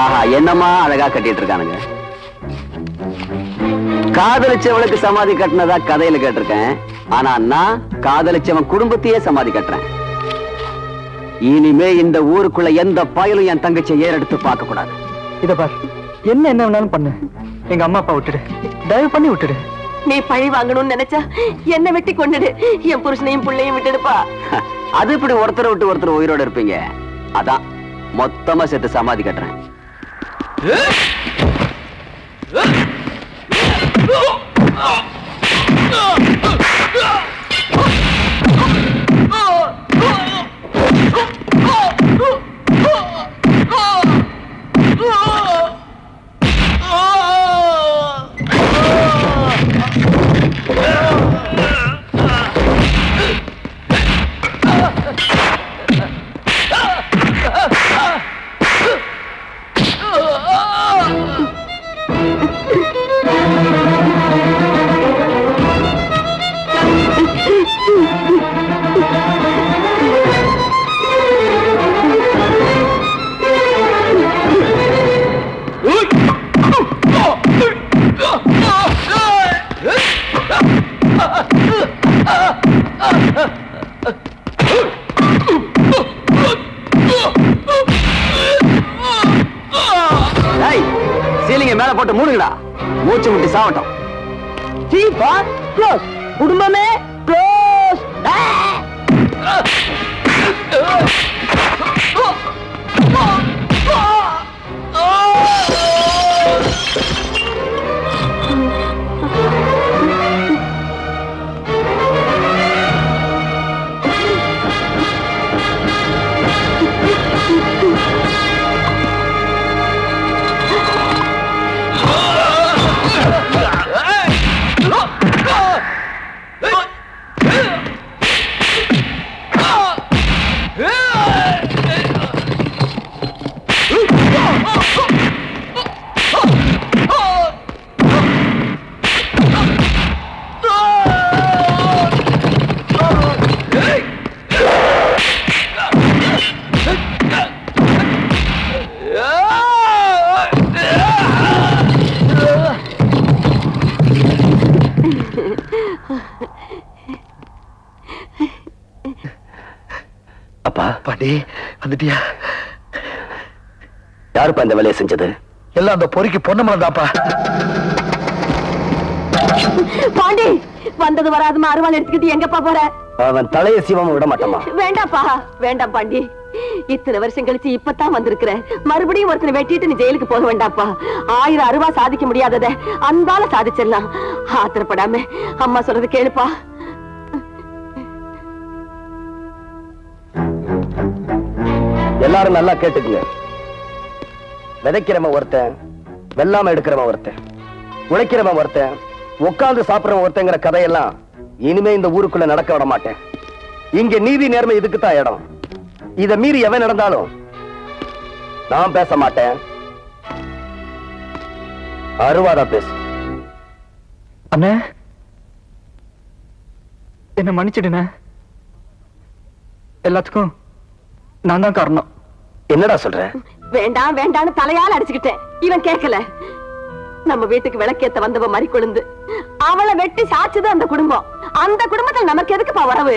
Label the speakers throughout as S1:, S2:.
S1: ஆஹா என்னம்மா அழகா கட்டிட்டு இருக்கானுங்க. காதலிச்சவளுக்கு சமாதி கட்டினதா கதையில கேட்டிருக்கேன். ஆனா நான் காதலிச்சவன் குடும்பத்தையே சமாதி கட்டுறேன். இனிமே இந்த ஊருக்குள்ள எந்த பயலும் என் தங்கச்சியை ஏறெடுத்து பார்க்க கூடாது
S2: இத பார் என்ன என்ன வேணாலும் பண்ணு. எங்க அம்மா அப்பா விட்டுடு. தயவு பண்ணி விட்டுடு.
S3: நீ பழி வாங்கணும்னு நினைச்சா என்ன வெட்டி கொண்டுடு என் புருஷனையும் பிள்ளையும் விட்டுடுப்பா.
S1: அது இப்படி ஒருத்தரை விட்டு ஒருத்தர் உயிரோட இருப்பீங்க. அதான். மொத்தமா சேர்த்து சமாதி கட்டுறேன். டேய், மூச்சு முட்டி சாவட்டும்.
S3: குடும்பமே க்ளோஸ்
S2: வந்துட்டியா?
S1: யாருப்பா இந்த வேலையை செஞ்சது?
S2: எல்லாம் அந்த பொறிக்கு பொண்ணு தாப்பா
S3: பாண்டி வந்தது வராதுமா? அருவாள் எடுத்துக்கிட்டு எங்கப்பா போற?
S1: அவன் தலையை சீவம் விட மாட்டாமா?
S3: வேண்டாப்பா வேண்டாம் பாண்டி. இத்தனை வருஷம் கழிச்சு இப்பதான் வந்திருக்கிற. மறுபடியும் ஒருத்தனை வெட்டிட்டு நீ ஜெயிலுக்கு போக வேண்டாப்பா ஆயிரம் அருவா சாதிக்க முடியாதத அன்பால சாதிச்சிடலாம். ஆத்திரப்படாம அம்மா சொல்றது கேளுப்பா.
S1: எல்லாரும் நல்லா கேட்டுக்குங்க. விதைக்கிறவன் ஒருத்தன் வெள்ளாம எடுக்கிறவன் ஒருத்தன் உழைக்கிறவன் ஒருத்தன் உட்கார்ந்து சாப்பிடுறவன் ஒருத்தங்கிற கதையெல்லாம் இனிமே இந்த ஊருக்குள்ள நடக்க விட மாட்டேன். இங்க நீதி நேர்மை இதுக்கு தான் இடம். இத மீறி எவன் நடந்தாலும் நான் பேச மாட்டேன். அருவாதா பேசு.
S2: அண்ணே. என்ன மன்னிச்சிடுண்ணே. எல்லாத்துக்கும் நான் தான் காரணம்.
S1: என்னடா சொல்ற?
S3: வேண்டாம் வேண்டாம்னு தலையால அடிச்சுக்கிட்டேன். இவன் கேட்கல நம்ம வீட்டுக்கு விளக்கேத்த வந்தவ மறி கொழுந்து அவளை வெட்டி சாச்சுது அந்த குடும்பம். அந்த குடும்பத்துல நமக்கு எதுக்குப்பா உறவு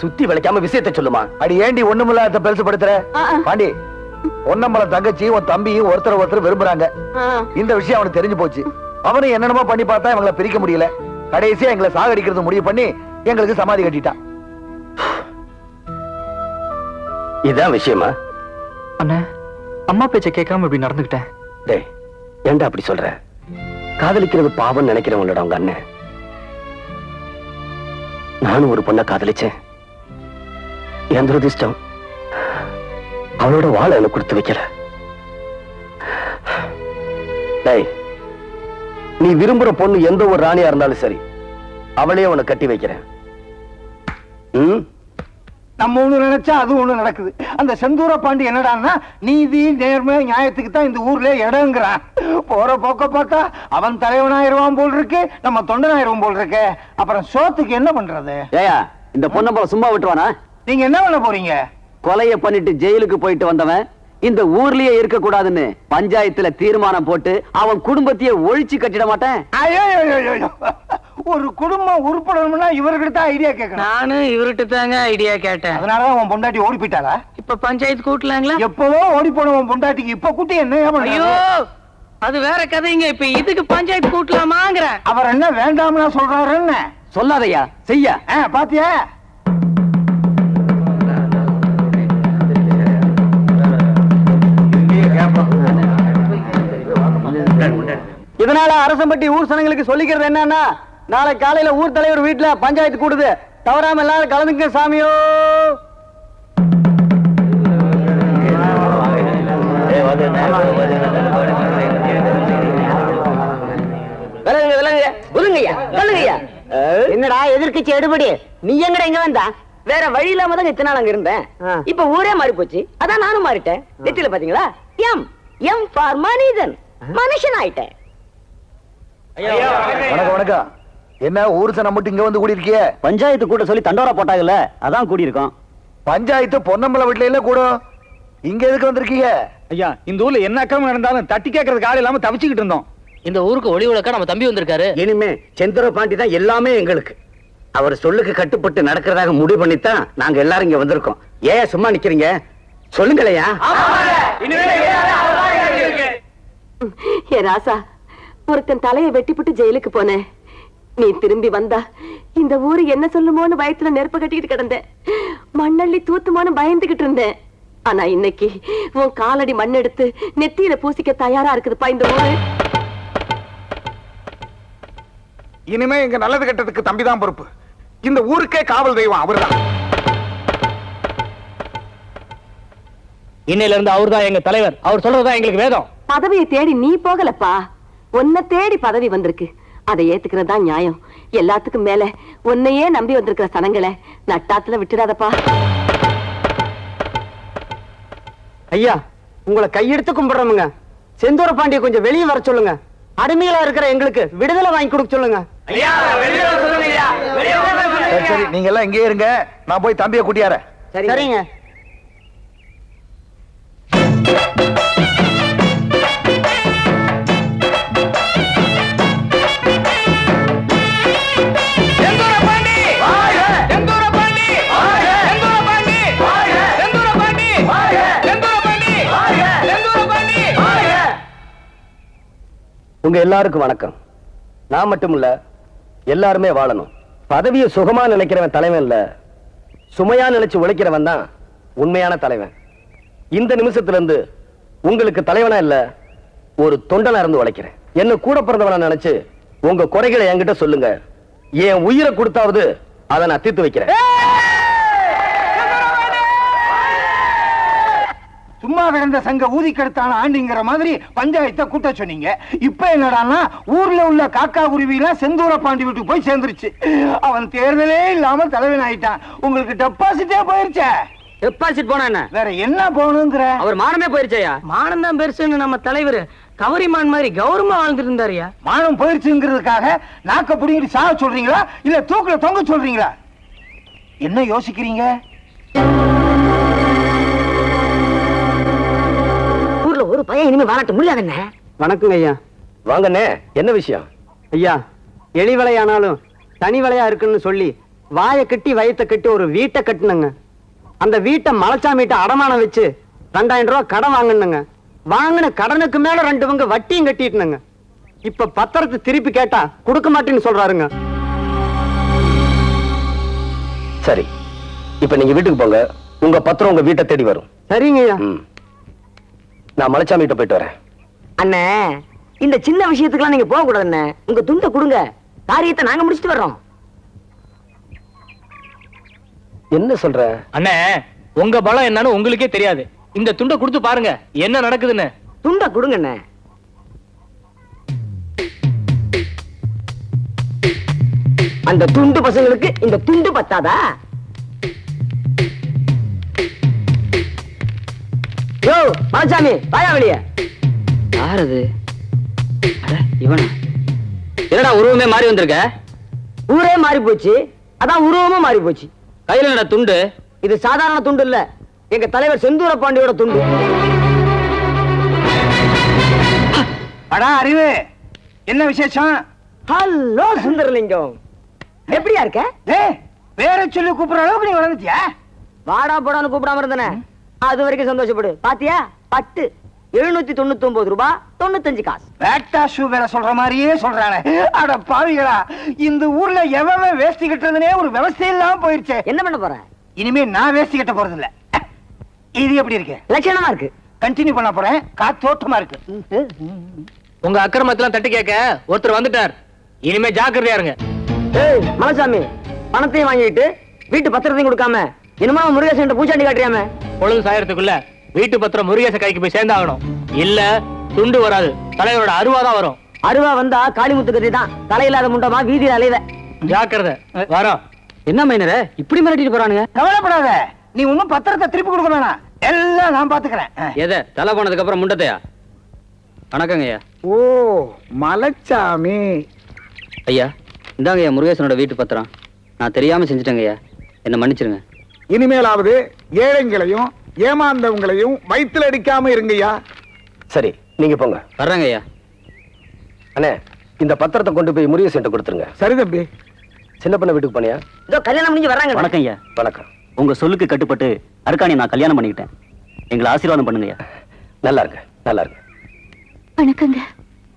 S1: சுத்தி விளைக்காம விஷயத்தை சொல்லுமா?
S2: அடி ஏண்டி ஒண்ணுமில்லாத பெருசு படுத்துற. பாண்டி பொன்னம்பல தங்கச்சி உன் தம்பியும் ஒருத்தர் ஒருத்தர் விரும்புறாங்க. இந்த விஷயம் அவனுக்கு தெரிஞ்சு போச்சு. அவனும் என்னென்னமோ பண்ணி பார்த்தா இவங்களை பிரிக்க முடியல. கடைசியா எங்களை சாகடிக்கிறது முடிவு பண்ணி எங்களுக்கு சமாதி கட்டிட்டான்.
S1: இதான் விஷயமா?
S2: அண்ணா அம்மா பேச்ச கேட்காம இப்படி நடந்துகிட்டேன்
S1: டேய் ஏன்டா அப்படி சொல்ற? காதலிக்கிறது பாவம் நினைக்கிறவங்களோட அவங்க அண்ணன். நானும் ஒரு பொண்ணை காதலிச்சேன். என் துரதிர்ஷ்டம் அவளோட வாழை எனக்கு கொடுத்து வைக்கல. டேய் நீ விரும்புற பொண்ணு எந்த ஒரு ராணியா இருந்தாலும் சரி அவளையே உன்னை கட்டி வைக்கிறேன். ம்?
S4: நம்ம ஒண்ணு நினைச்சா அது ஒண்ணு நடக்குது. அந்த செந்தூர பாண்டி என்னடான்னா நீதி நேர்மை நியாயத்துக்கு தான் இந்த ஊர்ல இடங்கிறான். போற போக்க பார்த்தா அவன் தலைவனாயிருவான் போல் இருக்கு நம்ம தொண்டனாயிருவோம் போல் இருக்கு அப்புறம் சோத்துக்கு என்ன பண்றது?
S1: ஏயா இந்த பொண்ணை போல சும்மா விட்டுருவானா?
S4: நீங்க என்ன பண்ண போறீங்க?
S1: கொலைய பண்ணிட்டு ஜெயிலுக்கு போயிட்டு வந்தவன்
S5: இந்த ஊர்லயே இருக்க கூடாதுன்னு பஞ்சாயத்துல தீர்மானம் போட்டு அவன் குடும்பத்தையே ஒழிச்சு கட்டிட மாட்டேன்.
S4: ஐயோ. ஒரு குடும்பம் உருப்படணும்னா இவர்கிட்ட தான் ஐடியா கேட்கணும்.
S6: நானும் இவர்கிட்ட தாங்க ஐடியா கேட்டேன்.
S4: அதனாலதான் உன் பொண்டாட்டி ஓடி போயிட்டாளா?
S6: இப்ப பஞ்சாயத்து கூட்டலாங்களா?
S4: எப்பவோ ஓடி போன உன் பொண்டாட்டிக்கு இப்ப கூட்டி என்ன
S6: ஐயோ அது வேற கதைங்க. இப்ப இதுக்கு பஞ்சாயத்து கூட்டலாமாங்கிற.
S4: அவர் என்ன வேண்டாம்னா சொல்றாருன்னு
S5: சொல்லாதய்யா செய்ய.
S4: பாத்தியா?
S5: இதனால அரசம்பட்டி ஊர் சனங்களுக்கு சொல்லிக்கிறது என்னன்னா நாளை காலையில ஊர் தலைவர் வீட்டுல பஞ்சாயத்து கூடுது. தவறாம எல்லாரும் கலந்துங்க சாமியோ.
S3: விலகுங்க விலகுங்க ஒதுங்கய்யா சொல்லுங்கய்யா. என்னடா எதிர்க்கட்சி எடுபடி? நீ எங்கடா இங்க வந்தா? வேற வழி இல்லாம தான் இத்தனை நாள் அங்க இருந்தேன். இப்ப ஊரே மாறி போச்சு. அதான் நானும் மாறிட்டேன். நெத்தில பாத்தீங்களா? எம். எம் ஃபார் மனிதன். மனுஷன் ஆயிட்டேன்
S2: வணக்கம் வணக்கம். என்ன ஊர் சனம் மட்டும் இங்க வந்து கூடி இருக்கியே
S5: பஞ்சாயத்து கூட்ட சொல்லி தண்டோரா போட்டாங்கல்ல அதான் கூடி இருக்கோம்
S2: பஞ்சாயத்து பொன்னம்பல வீட்டுல இல்ல கூடும் இங்க எதுக்கு வந்திருக்கீங்க?
S7: ஐயா இந்த ஊர்ல என்ன அக்கிரமம் நடந்தாலும் தட்டி கேட்கறதுக்கு ஆள் இல்லாம தவிச்சுக்கிட்டு இருந்தோம்.
S6: இந்த ஊருக்கு ஒளி விளக்கா நம்ம தம்பி வந்திருக்காரு?
S1: இனிமே செந்தூர பாண்டி தான் எல்லாமே எங்களுக்கு. அவர் சொல்லுக்கு கட்டுப்பட்டு நடக்கிறதாக முடிவு பண்ணித்தான் நாங்க எல்லாரும் இங்க வந்திருக்கோம். ஏன் சும்மா நிக்கிறீங்க? சொல்லுங்களையா
S3: ஏ ராசா ஒருத்தன் தலையை வெட்டிப்புட்டு ஜெயிலுக்கு போனேன். நீ திரும்பி வந்தா இந்த ஊரு என்ன சொல்லுமோன்னு பயத்துல நெருப்பு கட்டிக்கிட்டு கிடந்தேன் மண்ணள்ளி தூத்துமோன்னு பயந்துகிட்டு இருந்தேன். ஆனா இன்னைக்கு உன் காலடி மண் எடுத்து நெத்தியில பூசிக்க தயாரா இருக்குதுப்பா இந்த ஊரு.
S7: இனிமே எங்க நல்லது கெட்டதுக்கு தம்பி தான் பொறுப்பு. இந்த ஊருக்கே காவல் தெய்வம் அவர்தான்.
S6: இன்னையில இருந்து அவர்தான் எங்க தலைவர். அவர் சொல்றதுதான் எங்களுக்கு வேதம்.
S3: பதவியை தேடி நீ போகலப்பா. உன்னை தேடி பதவி வந்திருக்கு. அதை ஏத்துக்கிறது தான் நியாயம். எல்லாத்துக்கும் மேல உன்னையே நம்பி வந்திருக்கிற சனங்களை நட்டாத்துல விட்டுடாதப்பா
S5: ஐயா உங்களை கையெடுத்து கும்பிடுறோமுங்க. செந்தூர பாண்டிய கொஞ்சம் வெளியே வர சொல்லுங்க. அடிமைகளா இருக்கிற எங்களுக்கு விடுதலை வாங்கி கொடுக்க சொல்லுங்க.
S2: சரி சரி நீங்க எல்லாம் இங்கே இருங்க. நான் போய் தம்பியை கூட்டியாரேன்.
S5: சரிங்க.
S1: உங்க எல்லாருக்கும் வணக்கம். நான் மட்டும் இல்ல எல்லாருமே வாழணும். பதவியை சுகமா நினைக்கிறவன் தலைவன் இல்ல. சுமையா நினைச்சு உழைக்கிறவன் தான் உண்மையான தலைவன். இந்த நிமிஷத்துல இருந்து உங்களுக்கு தலைவனா இல்ல ஒரு தொண்டனா இருந்து உழைக்கிறேன். என்ன கூட பிறந்தவனா நினைச்சு உங்க குறைகளை என்கிட்ட சொல்லுங்க. என் உயிரை கொடுத்தாவது அதை நான் தீர்த்து வைக்கிறேன்.
S4: கிடந்த சங்க ஊதி கெடுத்தான ஆண்டிங்கிற மாதிரி பஞ்சாயத்தை கூட்ட சொன்னீங்க. இப்ப என்னடான்னா ஊர்ல உள்ள காக்கா குருவி எல்லாம் செந்தூர பாண்டி வீட்டுக்கு போய் சேர்ந்துருச்சு. அவன் தேர்தலே இல்லாம தலைவன் ஆயிட்டான். உங்களுக்கு டெபாசிட்டே போயிருச்சே.
S5: டெபாசிட் போனா என்ன?
S4: வேற என்ன போகணுங்கிற?
S5: அவர் மானமே போயிருச்சையா?
S6: மானம் தான் பெருசுன்னு நம்ம தலைவர் கவரிமான் மாதிரி கௌரவமா வாழ்ந்துட்டு இருந்தாருயா
S4: மானம் போயிருச்சுங்கிறதுக்காக நாக்க புடிங்கிட்டு சாக சொல்றீங்களா? இல்ல தூக்குல தொங்க சொல்றீங்களா? என்ன யோசிக்கிறீங்க?
S3: பையன் இனிமே வாழட்ட முடியாதுன்னு
S5: வணக்கங்க ஐயா.
S1: வாங்கண்ணே என்ன விஷயம்?
S5: ஐயா எலி வலையானாலும் தனி வலையா இருக்குன்னு சொல்லி வாயை கட்டி வயத்தை கட்டி ஒரு வீட்டை கட்டுனுங்க. அந்த வீட்டை மலைச்சாமிட்ட அடமானம் வச்சு ரெண்டாயிரம் ரூபாய் கடன் வாங்கினுங்க. வாங்கின கடனுக்கு மேல ரெண்டு பங்கு வட்டியும் கட்டிட்டுனுங்க. இப்ப பத்திரத்தை திருப்பி கேட்டா கொடுக்க மாட்டேன்னு சொல்றாருங்க.
S1: சரி இப்ப நீங்க வீட்டுக்கு போங்க. உங்க பத்திரம் உங்க வீட்டை தேடி வரும்.
S5: சரிங்க ஐயா.
S1: நான் மலைச்சாமிகிட்ட போயிட்டு வரேன்.
S3: அண்ணே இந்த சின்ன விஷயத்துக்குலாம் நீங்க போக கூடாது அண்ணே உங்க துண்டை கொடுங்க. காரியத்தை நாங்க முடிச்சிட்டு வர்றோம்.
S1: என்ன சொல்ற?
S6: அண்ணே உங்க பலம் என்னன்னு உங்களுக்கே தெரியாது. இந்த துண்டை கொடுத்து பாருங்க என்ன நடக்குதுன்னு.
S3: துண்டை கொடுங்க அண்ணே அந்த துண்டு பசங்களுக்கு இந்த துண்டு பத்தாதா? யோ மனசாமி வாயா வெளிய.
S5: யார் அது என்னடா உருவமே மாறி வந்திருக்க?
S3: ஊரே மாறி போச்சு. அதான் உருவமும் மாறி போச்சு.
S5: கையில என்னடா துண்டு?
S3: இது சாதாரண துண்டு இல்ல. எங்க தலைவர் செந்தூர பாண்டியோட துண்டு.
S4: அடா அறிவு. என்ன விசேஷம்?
S8: ஹலோ சுந்தரலிங்கம். எப்படியா இருக்க?
S4: வேற சொல்லி கூப்பிடுற அளவுக்கு நீ வளர்ந்துட்டியா?
S8: வாடா போடான்னு கூப்பிடாம இருந்தனே. அது வரைக்கும் சந்தோஷப்படு. பாத்தியா? பட்டு எழுநூத்தி தொண்ணூத்தி ஒன்பது ரூபாய் தொண்ணூத்தஞ்சு காசு.
S4: பேட்டா ஷூ வேற சொல்ற மாதிரியே சொல்றானே. அட பாவிகளா இந்த ஊர்ல எவன் வேஷ்டி கட்டுறதுனே ஒரு விவசாயம் இல்லாம போயிருச்சே.
S8: என்ன பண்ண போற?
S4: இனிமே நான் வேஷ்டி கட்ட போறது இல்ல இது எப்படி இருக்கு?
S8: லட்சணமா இருக்கு.
S4: கண்டினியூ பண்ண போறேன். காத்தோட்டமா இருக்கு.
S6: உங்க அக்கிரமத்தெல்லாம் தட்டி கேட்க ஒருத்தர் வந்துட்டார். இனிமே ஜாக்கிரதையா இருங்க.
S8: ஏய் மனசாமி பணத்தையும் வாங்கிட்டு வீட்டு பத்திரத்தையும் கொடுக்காம இனிமே முருகேசன் பூச்சாண்டி காட்டுறியாம?
S6: பொழுது சாயறதுக்குள்ள வீட்டு பத்திரம் முருகேச கைக்கு போய் சேர்ந்தாகணும். இல்ல துண்டு வராது. தலைவரோட அருவாதான் வரும்.
S8: அருவா வந்தா காளிமுத்து கதி தான். தலையில்லாத முண்டமா வீதியில அலைவ
S6: ஜாக்கிரதை. வரோம்
S8: என்ன மைனரே? இப்படி மிரட்டிட்டு போறானுங்க?
S4: கவலைப்படாத. நீ ஒன்னும் பத்திரத்தை திருப்பி கொடுக்க வேணாம். எல்லாம் நான் பாத்துக்கிறேன்.
S8: எதை? தலை போனதுக்கு அப்புறம் முண்டத்தையா? வணக்கங்க ஐயா.
S7: ஓ மலைச்சாமி.
S8: ஐயா இந்தாங்க ஐயா முருகேசனோட வீட்டு பத்திரம். நான் தெரியாம செஞ்சுட்டேங்க ஐயா. என்ன மன்னிச்சிருங்க.
S7: இனிமேலாவது ஏழைங்களையும் ஏமாந்தவங்களையும் வயித்துல அடிக்காம இருங்கய்யா.
S1: சரி நீங்க போங்க.
S8: வர்றேங்க ஐயா
S1: அண்ணே இந்த பத்திரத்தை கொண்டு போய் முருகேசன் கொடுத்துருங்க.
S7: சரி தம்பி.
S1: சின்ன பண்ண வீட்டுக்கு போனியா?
S8: இதோ கல்யாணம் முடிஞ்சு வர்றாங்க.
S9: வணக்கம் ஐயா
S1: வணக்கம்.
S9: உங்க சொல்லுக்கு கட்டுப்பட்டு அருக்காணி நான் கல்யாணம் பண்ணிக்கிட்டேன். எங்களை ஆசீர்வாதம் பண்ணுங்க ஐயா
S1: நல்லா இருங்க நல்லா இருங்க
S10: வணக்கங்க.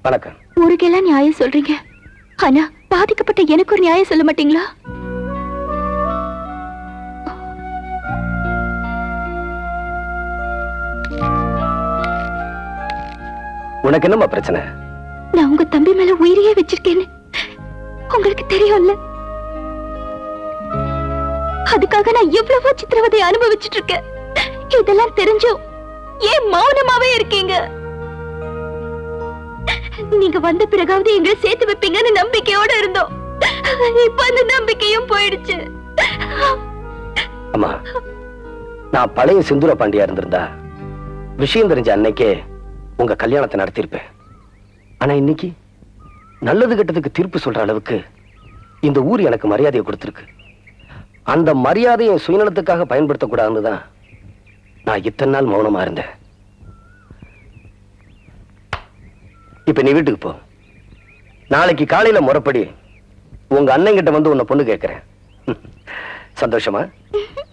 S1: வணக்கம்.
S10: ஊருக்கெல்லாம் நியாயம் சொல்றீங்க. ஆனா பாதிக்கப்பட்ட எனக்கு ஒரு நியாயம் சொல்ல மாட்டீங்களா?
S1: உனக்கு என்னம்மா பிரச்சனை?
S10: நான் உங்க தம்பி மேல உயிரையே வச்சிருக்கேன்னு. உங்களுக்கு தெரியும்ல? அதுக்காக நான் எவ்வளவோ சித்திரவதை அனுபவிச்சிட்டு இருக்கேன் இதெல்லாம் தெரிஞ்சும் ஏன் மௌனமாவே இருக்கீங்க? நீங்க வந்த பிறகாவது எங்களை சேர்த்து வைப்பீங்கன்னு நம்பிக்கையோட இருந்தோம். இப்ப அந்த நம்பிக்கையும் போயிடுச்சு.
S1: அம்மா நான் பழைய சிந்துர பாண்டியா இருந்திருந்தா விஷயம் தெரிஞ்ச அன்னைக்கே உங்க கல்யாணத்தை நடத்தியிருப்பேன். ஆனா இன்னைக்கு நல்லது கெட்டதுக்கு தீர்ப்பு சொல்ற அளவுக்கு இந்த ஊர் எனக்கு மரியாதையை கொடுத்துருக்கு. அந்த மரியாதையை சுயநலத்துக்காக பயன்படுத்தக்கூடாதுன்னு தான் நான் இத்தனை நாள் மௌனமா இருந்தேன். இப்ப நீ வீட்டுக்கு போ. நாளைக்கு காலையில முறப்படி உங்க அண்ணன் கிட்ட வந்து உன்னை பொண்ணு கேட்கிறேன். சந்தோஷமா?